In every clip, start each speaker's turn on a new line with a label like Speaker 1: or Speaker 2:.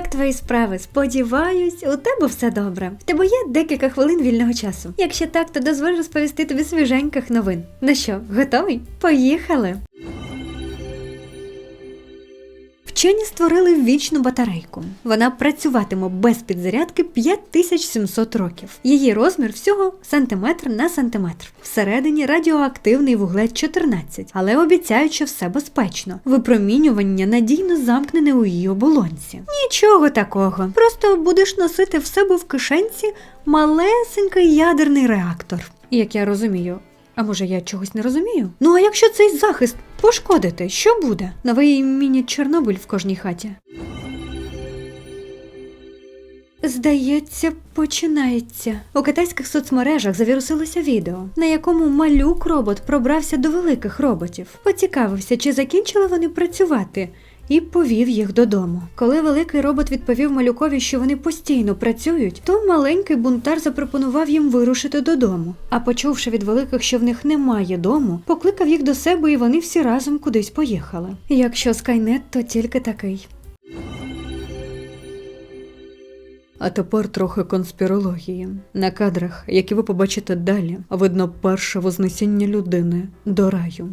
Speaker 1: Як твої справи? Сподіваюсь, у тебе все добре. В тебе є декілька хвилин вільного часу. Якщо так, то дозволь розповісти тобі свіженьких новин. Ну що, готовий? Поїхали! Вчені створили вічну батарейку. Вона працюватиме без підзарядки 5700 років. Її розмір всього сантиметр на сантиметр. Всередині радіоактивний вуглець 14, але обіцяють, що все безпечно. Випромінювання надійно замкнене у її оболонці. Нічого такого. Просто будеш носити в себе в кишенці малесенький ядерний реактор. І як я розумію, а може я чогось не розумію? Ну а якщо цей захист пошкодити, що буде? Новий міні-Чорнобиль в кожній хаті. Здається, починається. У китайських соцмережах завірусилося відео, на якому малюк робот пробрався до великих роботів, поцікавився, чи закінчили вони працювати. І повів їх додому. Коли великий робот відповів малюкові, що вони постійно працюють, то маленький бунтар запропонував їм вирушити додому. А почувши від великих, що в них немає дому, покликав їх до себе, і вони всі разом кудись поїхали. Якщо скайнет, то тільки такий. А тепер трохи конспірології. На кадрах, які ви побачите далі, видно перше вознесіння людини до раю.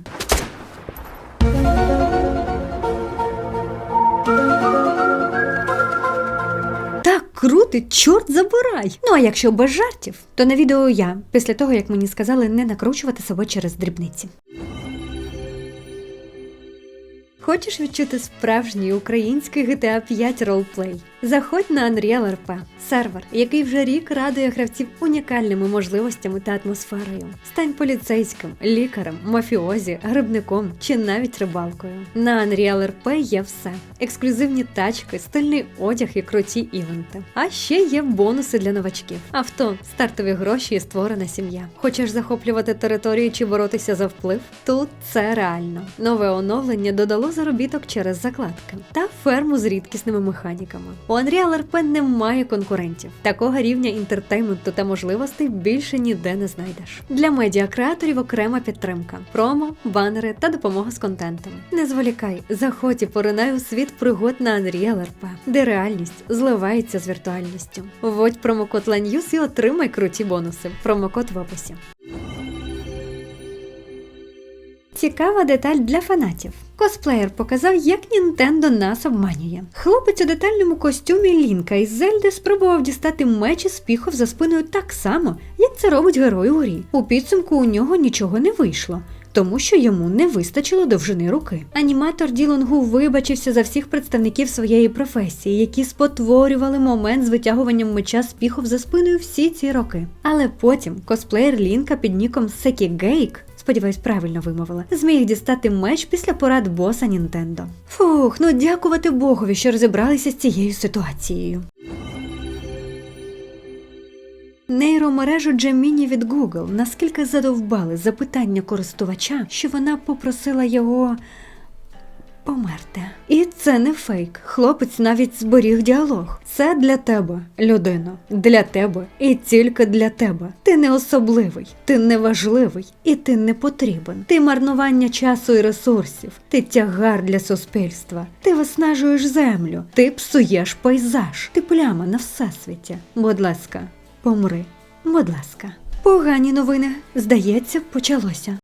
Speaker 1: Крутить, чорт забирай. Ну а якщо без жартів, то на відео я, після того як мені сказали не накручувати себе через дрібниці. Хочеш відчути справжній український GTA 5 ролплей? Заходь на Unreal RP, сервер, який вже рік радує гравців унікальними можливостями та атмосферою. Стань поліцейським, лікарем, мафіозі, грибником чи навіть рибалкою. На Unreal RP є все: ексклюзивні тачки, стильний одяг і круті івенти. А ще є бонуси для новачків: авто, стартові гроші і створена сім'я. Хочеш захоплювати територію чи боротися за вплив? Тут це реально. Нове оновлення додало заробіток через закладки та ферму з рідкісними механіками. У Unreal RP немає конкурентів. Такого рівня інтертейменту та можливостей більше ніде не знайдеш. Для медіакреаторів окрема підтримка, промо, банери та допомога з контентом. Не зволікай, заходь і поринай у світ пригод на Unreal RP, де реальність зливається з віртуальністю. Вводь промокод LANEWS і отримай круті бонуси. Промокод в описі. Цікава деталь для фанатів. Косплеєр показав, як Нінтендо нас обманює. Хлопець у детальному костюмі Лінка із Зельди спробував дістати меч із піхов за спиною так само, як це робить герой у грі. У підсумку у нього нічого не вийшло. Тому що йому не вистачило довжини руки. Аніматор Ділонгу вибачився за всих представників своєї професії, які спотворювали момент з витягуванням меча з піхов за спиною всі ці роки. Але потім косплеєр Лінка під ніком Секі Гейк сподіваюсь, правильно вимовила, зміг дістати меч після порад боса Нінтендо. Фух, ну дякувати Богові, що розібралися з цією ситуацією. Нейромережу Джеміні від Google наскільки задовбали запитання користувача, що вона попросила його померти. І це не фейк. Хлопець навіть зберіг діалог. Це для тебе, людино, для тебе і тільки для тебе. Ти не особливий, ти не важливий і ти не потрібен. Ти марнування часу і ресурсів, ти тягар для суспільства, ти виснажуєш землю, ти псуєш пейзаж, ти пляма на всесвіті. Будь ласка, помри, будь ласка. Погані новини, здається, почалося.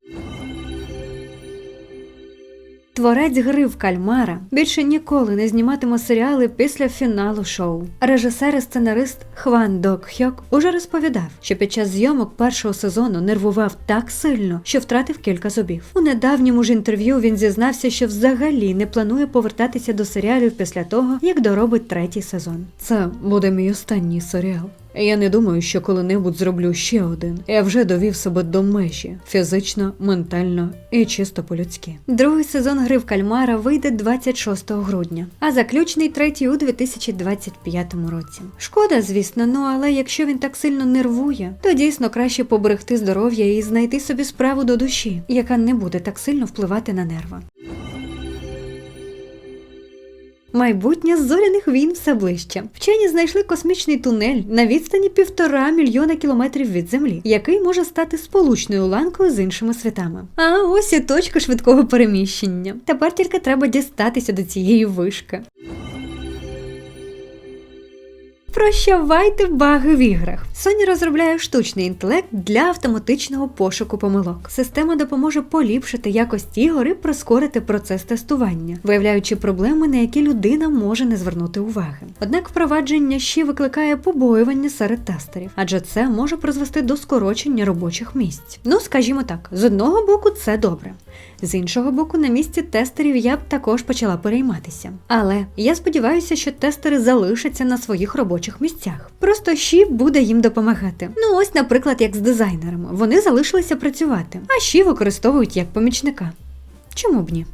Speaker 1: Творець гри в кальмара більше ніколи не зніматиме серіали після фіналу шоу. Режисер і сценарист Хван Док Хьок уже розповідав, що під час зйомок першого сезону нервував так сильно, що втратив кілька зубів. У недавньому ж інтерв'ю він зізнався, що взагалі не планує повертатися до серіалів після того, як доробить третій сезон. Це буде мій останній серіал. Я не думаю, що коли-небудь зроблю ще один. Я вже довів себе до межі фізично, ментально і чисто по-людськи. Другий сезон гри в кальмара вийде 26 грудня, а заключний третій у 2025 році. Шкода, звісно, ну але якщо він так сильно нервує, то дійсно краще поберегти здоров'я і знайти собі справу до душі, яка не буде так сильно впливати на нерви. Майбутнє зоряних війн все ближче. Вчені знайшли космічний тунель на відстані півтора мільйона кілометрів від землі, який може стати сполучною ланкою з іншими світами. А ось і точка швидкого переміщення. Тепер тільки треба дістатися до цієї вишки. Прощавайте баги в іграх. Sony розробляє штучний інтелект для автоматичного пошуку помилок. Система допоможе поліпшити якість ігор і прискорити процес тестування, виявляючи проблеми, на які людина може не звернути уваги. Однак впровадження ще викликає побоювання серед тестерів, адже це може призвести до скорочення робочих місць. Ну, скажімо так, з одного боку, це добре. З іншого боку, на місці тестерів я б також почала перейматися. Але я сподіваюся, що тестери залишаться на своїх робочих місцях. Просто щі буде їм допомагати. Ну ось, наприклад, як з дизайнерами. Вони залишилися працювати, а щі використовують як помічника. Чому б ні?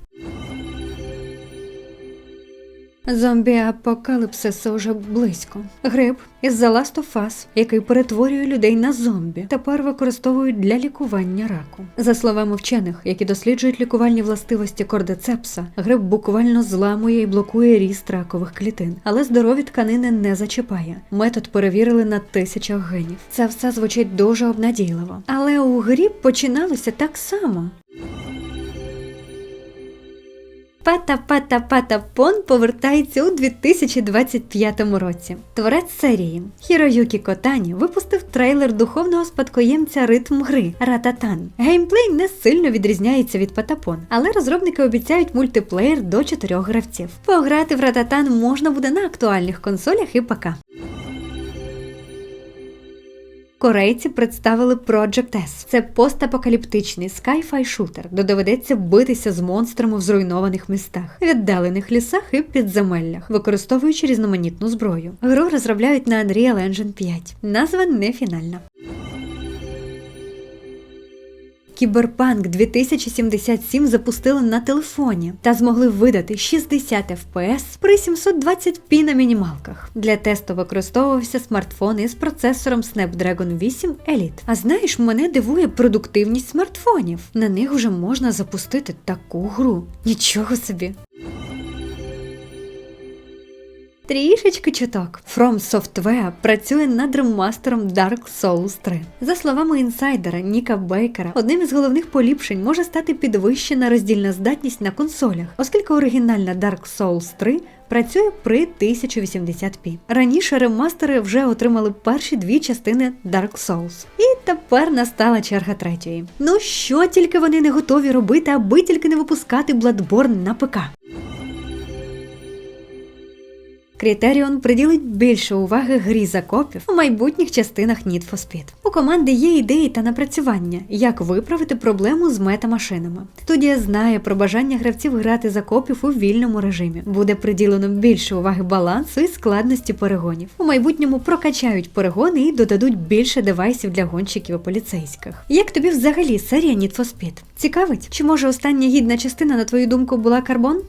Speaker 1: Зомбі-апокаліпсис уже близько. Гриб із The Last of Us, який перетворює людей на зомбі, тепер використовують для лікування раку. За словами вчених, які досліджують лікувальні властивості кордицепса, гриб буквально зламує і блокує ріст ракових клітин, але здорові тканини не зачіпає. Метод перевірили на тисячах генів. Це все звучить дуже обнадійливо. Але у грі починалося так само. Пата-пата-пата-пон повертається у 2025 році. Творець серії Хіроюкі Котані випустив трейлер духовного спадкоємця ритм гри Рататан. Геймплей не сильно відрізняється від Патапон, але розробники обіцяють мультиплеєр до чотирьох гравців. Пограти в Рататан можна буде на актуальних консолях і ПК. Корейці представили Project S. Це постапокаліптичний скайфай шутер, де доведеться битися з монстрами в зруйнованих містах, віддалених лісах і підземеллях, використовуючи різноманітну зброю. Гру розробляють на Unreal Engine 5. Назва не фінальна. Кіберпанк 2077 запустили на телефоні та змогли видати 60 FPS при 720p на мінімалках. Для тесту використовувався смартфон із процесором Snapdragon 8 Elite. А знаєш, мене дивує продуктивність смартфонів. На них вже можна запустити таку гру. Нічого собі. Трішечки чуток. From Software працює над ремастером Dark Souls 3. За словами інсайдера Ніка Бейкера, одним із головних поліпшень може стати підвищена роздільна здатність на консолях, оскільки оригінальна Dark Souls 3 працює при 1080p. Раніше ремастери вже отримали перші дві частини Dark Souls. І тепер настала черга третьої. Ну що тільки вони не готові робити, аби тільки не випускати Bloodborne на ПК. Крітеріон приділить більше уваги грі закопів у майбутніх частинах Need for Speed. У команди є ідеї та напрацювання, як виправити проблему з метамашинами. Студія знає про бажання гравців грати закопів у вільному режимі. Буде приділено більше уваги балансу і складності перегонів. У майбутньому прокачають перегони і додадуть більше девайсів для гонщиків і поліцейських. Як тобі взагалі серія Need for Speed? Цікавить? Чи може остання гідна частина, на твою думку, була карбон?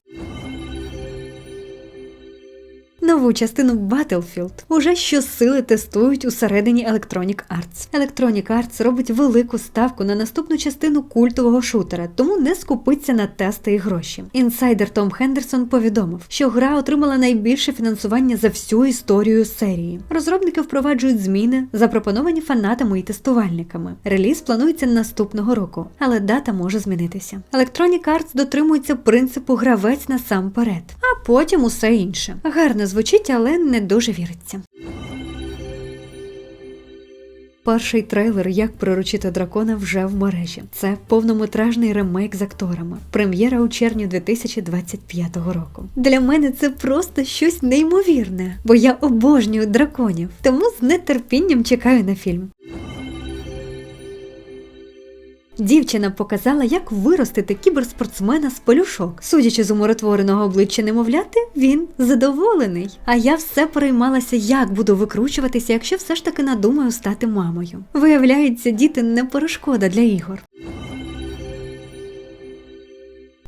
Speaker 1: Нову частину Battlefield уже щосили тестують усередині Electronic Arts. Electronic Arts робить велику ставку на наступну частину культового шутера, тому не скупиться на тести і гроші. Інсайдер Том Хендерсон повідомив, що гра отримала найбільше фінансування за всю історію серії. Розробники впроваджують зміни, запропоновані фанатами і тестувальниками. Реліз планується наступного року, але дата може змінитися. Electronic Arts дотримується принципу гравець насамперед, а потім усе інше. Гарно звучить, але не дуже віриться. Перший трейлер Як приручити дракона вже в мережі. Це повнометражний ремейк з акторами. Прем'єра у червні 2025 року. Для мене це просто щось неймовірне, бо я обожнюю драконів, тому з нетерпінням чекаю на фільм. Дівчина показала, як виростити кіберспортсмена з полюшок. Судячи з умиротвореного обличчя немовляти, він задоволений. А я все переймалася, як буду викручуватися, якщо все ж таки надумаю стати мамою. Виявляється, діти не перешкода для ігор.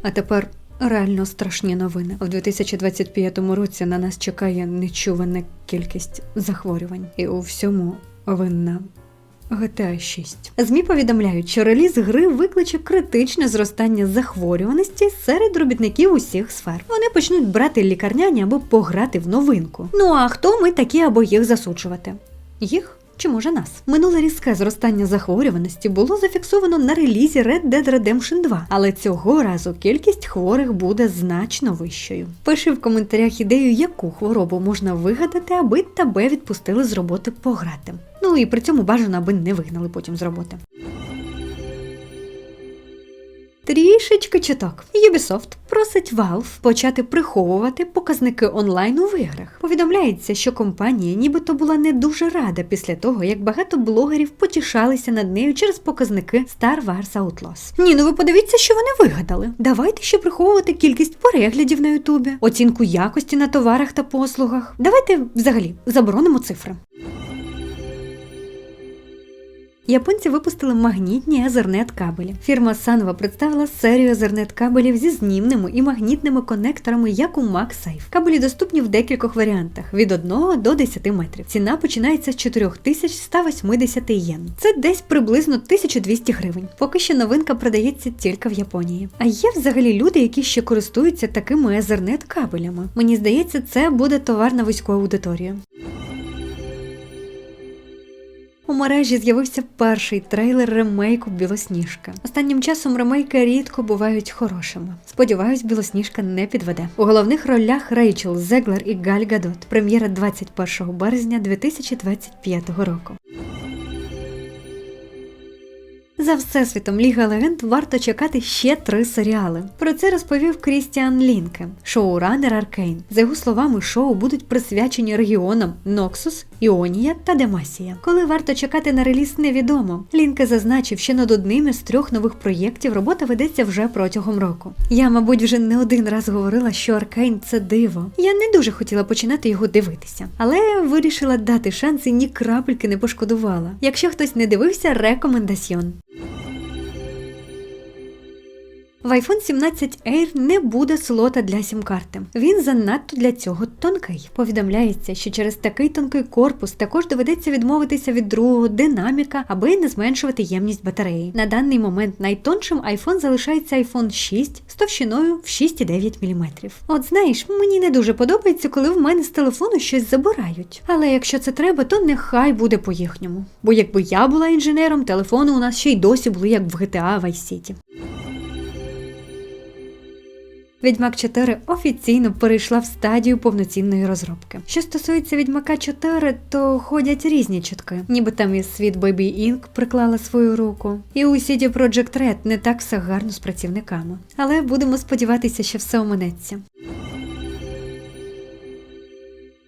Speaker 1: А тепер реально страшні новини. У 2025 році на нас чекає нечувана кількість захворювань, і у всьому винна GTA 6. ЗМІ повідомляють, що реліз гри викличе критичне зростання захворюваності серед робітників усіх сфер. Вони почнуть брати лікарняні або пограти в новинку. Ну а хто ми такі або їх засуджувати? Їх чи може нас. Минуле різке зростання захворюваності було зафіксовано на релізі Red Dead Redemption 2, але цього разу кількість хворих буде значно вищою. Пиши в коментарях ідею, яку хворобу можна вигадати, аби тебе відпустили з роботи пограти. Ну і при цьому бажано, аби не вигнали потім з роботи. Трішечки чуток. Ubisoft просить Valve почати приховувати показники онлайну в іграх. Повідомляється, що компанія нібито була не дуже рада після того, як багато блогерів потішалися над нею через показники Star Wars Outlaws. Ні, ну ви подивіться, що вони вигадали. Давайте ще приховувати кількість переглядів на Ютубі, оцінку якості на товарах та послугах. Давайте взагалі заборонимо цифри. Японці випустили магнітні Ethernet кабелі. Фірма Sanwa представила серію Ethernet кабелів зі знімними і магнітними конекторами, як у MagSafe. Кабелі доступні в декількох варіантах від 1 до 10 метрів. Ціна починається з 4180 єн. Це десь приблизно 1200 гривень. Поки що новинка продається тільки в Японії. А є взагалі люди, які ще користуються такими Ethernet кабелями. Мені здається, це буде товар на вузьку аудиторію. У мережі з'явився перший трейлер ремейку Білосніжка. Останнім часом ремейки рідко бувають хорошими. Сподіваюсь, Білосніжка не підведе. У головних ролях Рейчел Зеглер і Галь Гадот. Прем'єра 21 березня 2025 року. За всесвітом Ліга Легенд варто чекати ще три серіали. Про це розповів Крістіан Лінке, шоуранер Аркейн. За його словами, шоу будуть присвячені регіонам Ноксус, Іонія та Демасія. Коли варто чекати на реліз, невідомо. Лінке зазначив, що над одним із трьох нових проєктів робота ведеться вже протягом року. Я, мабуть, вже не один раз говорила, що Аркейн це диво. Я не дуже хотіла починати його дивитися, але вирішила дати шанс і ні крапельки не пошкодувала. Якщо хтось не дивився, рекомендаціон. you В iPhone 17 Air не буде слота для сім-карти. Він занадто для цього тонкий. Повідомляється, що через такий тонкий корпус також доведеться відмовитися від другого динаміка, аби не зменшувати ємність батареї. На даний момент найтоншим iPhone залишається iPhone 6 з товщиною в 6,9 мм. От знаєш, мені не дуже подобається, коли в мене з телефону щось забирають. Але якщо це треба, то нехай буде по їхньому. Бо якби я була інженером, телефони у нас ще й досі були як в GTA Vice City. Відьмак 4 офіційно перейшла в стадію повноцінної розробки. Що стосується Відьмака 4, то ходять різні чутки, ніби там і світ Baby Inc. приклала свою руку. І у CD Projekt Red не так все гарно з працівниками. Але будемо сподіватися, що все оминеться.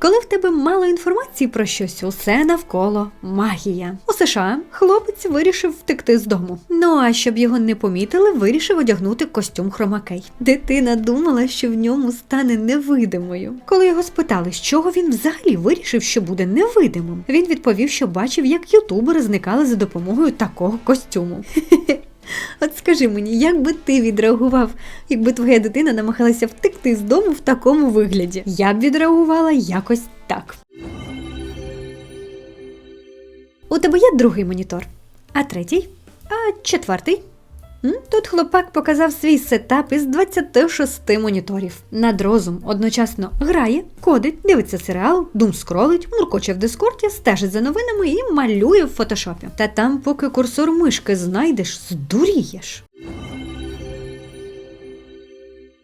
Speaker 1: Коли в тебе мало інформації про щось, усе навколо магія. У США хлопець вирішив втекти з дому. Ну а щоб його не помітили, вирішив одягнути костюм хромакей. Дитина думала, що в ньому стане невидимою. Коли його спитали, з чого він взагалі вирішив, що буде невидимим, він відповів, що бачив, як ютубери зникали за допомогою такого костюму. От скажи мені, як би ти відреагував, якби твоя дитина намагалася втекти з дому в такому вигляді? Я б відреагувала якось так. У тебе є другий монітор, а третій, а четвертий. Тут хлопак показав свій сетап із 26 моніторів. Над розум одночасно грає, кодить, дивиться серіал, дум скролить, муркоче в дискорді, стежить за новинами і малює в фотошопі. Та там, поки курсор мишки знайдеш, здурієш.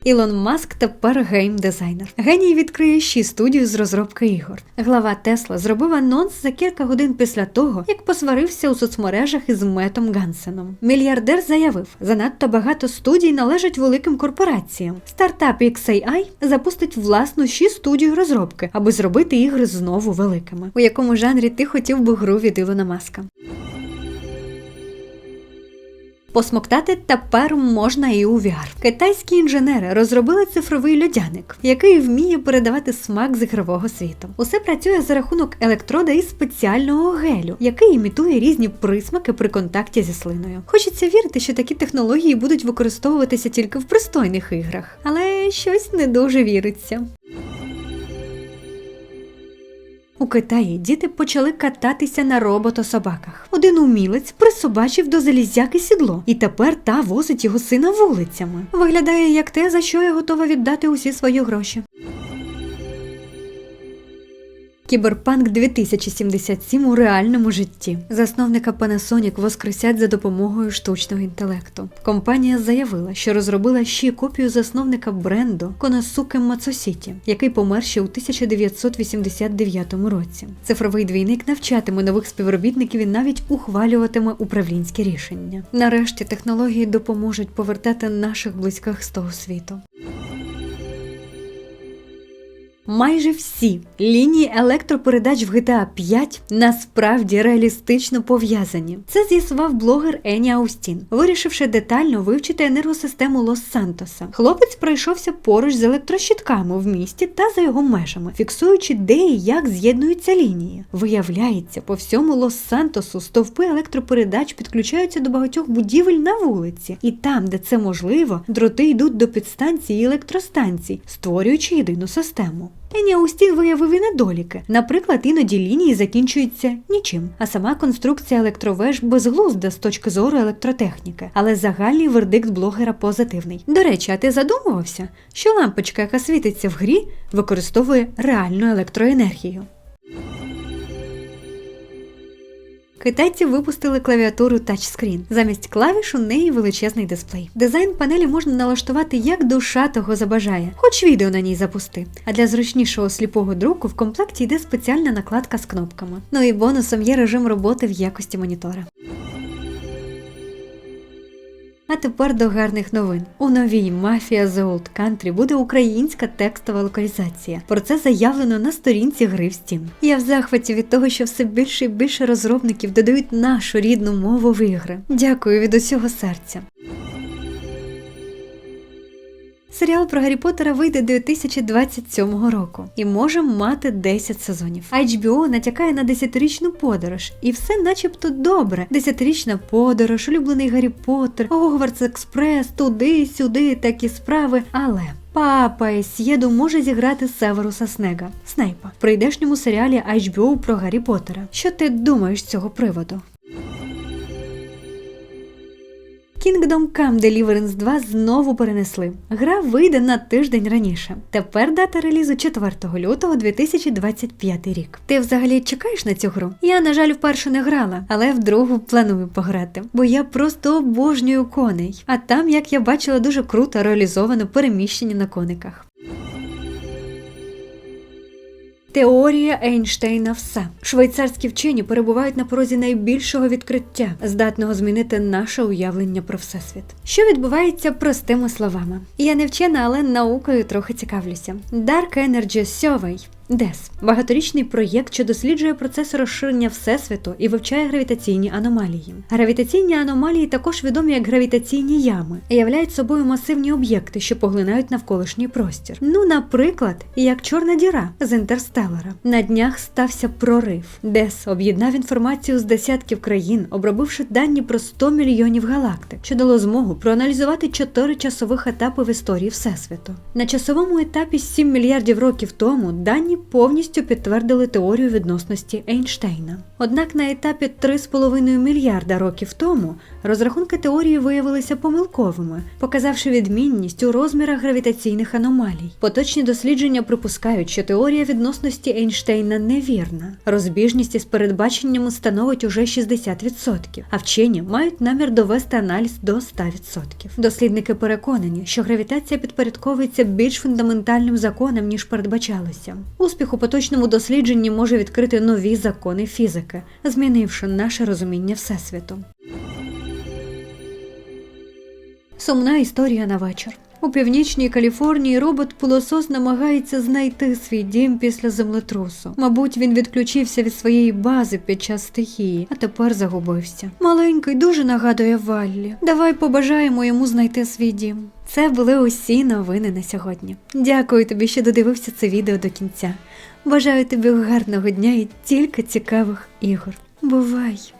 Speaker 1: Ілон Маск тепер гейм-дизайнер. Геній відкриє ще студію з розробки ігор. Глава Тесла зробив анонс за кілька годин після того, як посварився у соцмережах із Метом Гансеном. Мільярдер заявив, занадто багато студій належать великим корпораціям. Стартап XAI запустить власну ще студію розробки, аби зробити ігри знову великими. У якому жанрі ти хотів би гру від Ілона Маска? Посмоктати тепер можна і у VR. Китайські інженери розробили цифровий льодяник, який вміє передавати смак з ігрового світу. Усе працює за рахунок електрода і спеціального гелю, який імітує різні присмаки при контакті зі слиною. Хочеться вірити, що такі технології будуть використовуватися тільки в пристойних іграх, але щось не дуже віриться. У Китаї діти почали кататися на роботособаках. Один умілець присобачив до залізяки сідло, і тепер та возить його сина вулицями. Виглядає як те, за що я готова віддати усі свої гроші. Кіберпанк 2077 у реальному житті. Засновника Panasonic воскресять за допомогою штучного інтелекту. Компанія заявила, що розробила ще копію засновника бренду Коносуке Мацосіті, який помер ще у 1989 році. Цифровий двійник навчатиме нових співробітників і навіть ухвалюватиме управлінські рішення. Нарешті технології допоможуть повертати наших близьких з того світу. Майже всі лінії електропередач в GTA 5 насправді реалістично пов'язані. Це з'ясував блогер Ені Аустін, вирішивши детально вивчити енергосистему Лос-Сантоса. Хлопець пройшовся поруч з електрощитками в місті та за його межами, фіксуючи, де і як з'єднуються лінії. Виявляється, по всьому Лос-Сантосу стовпи електропередач підключаються до багатьох будівель на вулиці, і там, де це можливо, дроти йдуть до підстанцій і електростанцій, створюючи єдину систему. Ені Аустін виявив і недоліки. Наприклад, іноді лінії закінчуються нічим, а сама конструкція електровеж безглузда з точки зору електротехніки. Але загальний вердикт блогера позитивний. До речі, а ти задумувався, що лампочка, яка світиться в грі, використовує реальну електроенергію? Китайці випустили клавіатуру тачскрін. Замість клавіш у неї величезний дисплей. Дизайн панелі можна налаштувати як душа того забажає, хоч відео на ній запусти. А для зручнішого сліпого друку в комплекті йде спеціальна накладка з кнопками. Ну і бонусом є режим роботи в якості монітора. А тепер до гарних новин. У новій Mafia The Old Country буде українська текстова локалізація. Про це заявлено на сторінці гри в Steam. Я в захваті від того, що все більше і більше розробників додають нашу рідну мову в ігри. Дякую від усього серця. Серіал про Гаррі Поттера вийде 2027 року і може мати 10 сезонів. HBO натякає на десятирічну подорож, і все начебто добре. Десятирічна подорож, улюблений Гаррі Поттер, Гогвартс Експрес, туди-сюди, такі справи. Але Папа Есєду може зіграти Северуса Снега, Снейпа, в прийдешньому серіалі HBO про Гаррі Поттера. Що ти думаєш з цього приводу? Kingdom Come Deliverance 2 знову перенесли. Гра вийде на тиждень раніше. Тепер дата релізу 4 лютого 2025 рік. Ти взагалі чекаєш на цю гру? Я, на жаль, вперше не грала, але в другу планую пограти, бо я просто обожнюю коней. А там, як я бачила, дуже круто реалізовано переміщення на кониках. Теорія Ейнштейна все. Швейцарські вчені перебувають на порозі найбільшого відкриття, здатного змінити наше уявлення про всесвіт. Що відбувається простими словами? Я не вчена, але наукою трохи цікавлюся. Dark Energy Survey ДЕС багаторічний проєкт, що досліджує процес розширення всесвіту і вивчає гравітаційні аномалії. Гравітаційні аномалії, також відомі як гравітаційні ями, являють собою масивні об'єкти, що поглинають навколишній простір. Ну, наприклад, як чорна діра з інтерстелера. На днях стався прорив. ДЕС об'єднав інформацію з десятків країн, обробивши дані про 100 мільйонів галактик, що дало змогу проаналізувати чотири часових етапи в історії Всесвіту. На часовому етапі 7 мільярдів років тому дані повністю підтвердили теорію відносності Ейнштейна. Однак на етапі 3,5 мільярда років тому розрахунки теорії виявилися помилковими, показавши відмінність у розмірах гравітаційних аномалій. Поточні дослідження припускають, що теорія відносності Ейнштейна невірна. Розбіжність із передбаченнями становить уже 60%, а вчені мають намір довести аналіз до 100%. Дослідники переконані, що гравітація підпорядковується більш фундаментальним законам, ніж передбачалося. Успіх у поточному дослідженні може відкрити нові закони фізики, змінивши наше розуміння Всесвіту. Сумна історія на вечір. У північній Каліфорнії робот-пилосос намагається знайти свій дім після землетрусу. Мабуть, він відключився від своєї бази під час стихії, а тепер загубився. Маленький дуже нагадує Валлі. Давай побажаємо йому знайти свій дім. Це були усі новини на сьогодні. Дякую тобі, що додивився це відео до кінця. Бажаю тобі гарного дня і тільки цікавих ігор. Бувай!